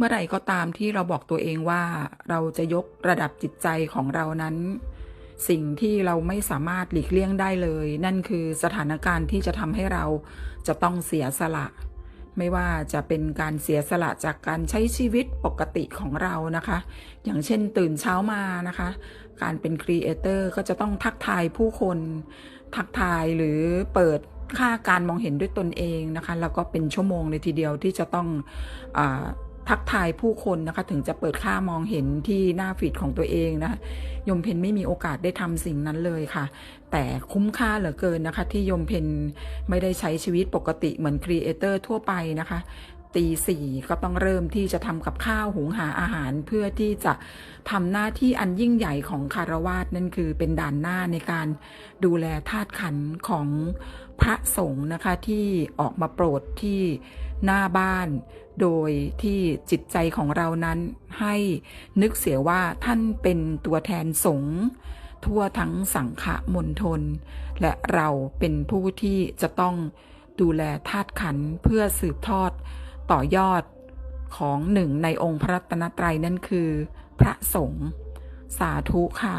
มื่อไหร่ก็ตามที่เราบอกตัวเองว่าเราจะยกระดับจิตใจของเรานั้น สิ่งที่เราไม่สามารถหลีกเลี่ยงได้เลย นั่นคือสถานการณ์ที่จะทำให้เราจะต้องเสียสละ ไม่ว่าจะเป็นการเสียสละจากการใช้ชีวิตปกติของเรานะคะ อย่างเช่นตื่นเช้ามานะคะ การเป็นครีเอเตอร์ก็จะต้องทักทายผู้คน ทักทายหรือเปิดค่าการมองเห็นด้วยตนเองนะคะ แล้วก็เป็นชั่วโมงเลยทีเดียวที่จะต้องอ ทักทายผู้คนนะคะ ถึงจะเปิดค่ามองเห็นที่หน้าฟีดของตัวเองนะคะยมเพนไม่มีโอกาสได้ทำสิ่งนั้นเลยค่ะ แต่คุ้มค่าเหลือเกินนะคะ ที่ยมเพนไม่ได้ใช้ชีวิตปกติเหมือนครีเอเตอร์ทั่วไปนะคะ ตีสี่ก็ต้องเริ่มที่จะทำกับข้าวหุงหาอาหารเพื่อที่จะทำหน้าที่อันยิ่งใหญ่ของคารวาสนั่นคือเป็นด่านหน้าในการดูแลธาตุขันของพระสงฆ์นะคะที่ออกมาโปรดที่หน้าบ้าน โดยที่จิตใจของเรานั้นให้นึกเสียว่าท่านเป็นตัวแทนสงฆ์ทั่วทั้งสังฆมณฑลและเราเป็นผู้ที่จะต้องดูแลธาตุขันเพื่อสืบทอด ต่อยอดของหนึ่งในองค์พระรัตนตรัยนั่นคือ พระสงฆ์สาธุค่ะ